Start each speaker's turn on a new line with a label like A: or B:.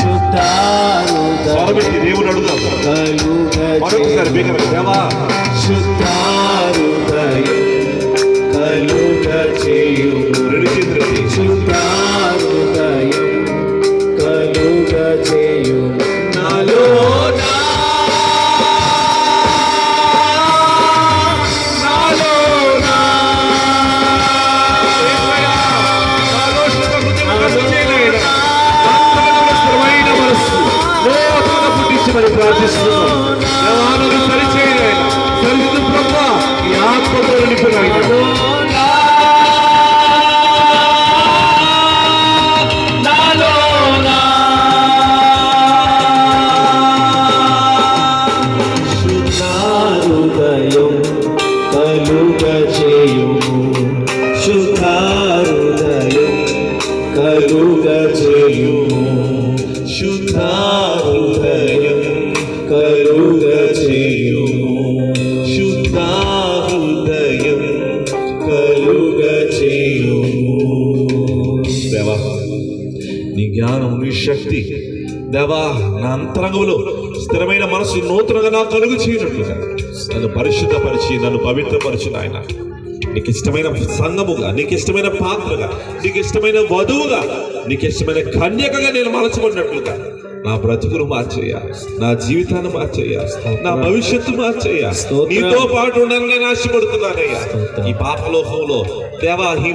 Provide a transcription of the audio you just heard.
A: శుద్ధారుద
B: స్వరమెత్తి దేవుని అడుగుదాం. మరొకసారి దేవా
A: శుద్ధారుదయం కలుగ చేయుము
B: ప్రార్థిస్తున్నాం దేవా, నన్ను సరిచేయలేదా? సరిదిద్దు ప్రభా, ఈ ఆత్మతో నింపినాయన.
A: కలుగ చేయుము శుద్ధారుదయం
B: దేవా నీ జ్ఞానం నీ శక్తి దేవా నా అంతరంగంలో స్థిరమైన మనసు నూతనంగా నా కలుగు చేయనట్లుగా. నన్ను పరిశుద్ధపరిచి నన్ను పవిత్రపరిచి నాయన. నీకు ఇష్టమైన సంఘముగా నీకు ఇష్టమైన పాత్రగా నీకు ఇష్టమైన వధువుగా నీకు ఇష్టమైన కన్యకగా నేను మలచబడినట్లుగా. నా బ్రతుకును మార్చేయ నా జీవితాన్ని మార్చేయ నా భవిష్యత్తు మార్చేయ నీతో పాటు ఉండాలని నేను ఆశపడుతున్నానయ్యా. ఈ పాపలోకంలో దేవా ఈ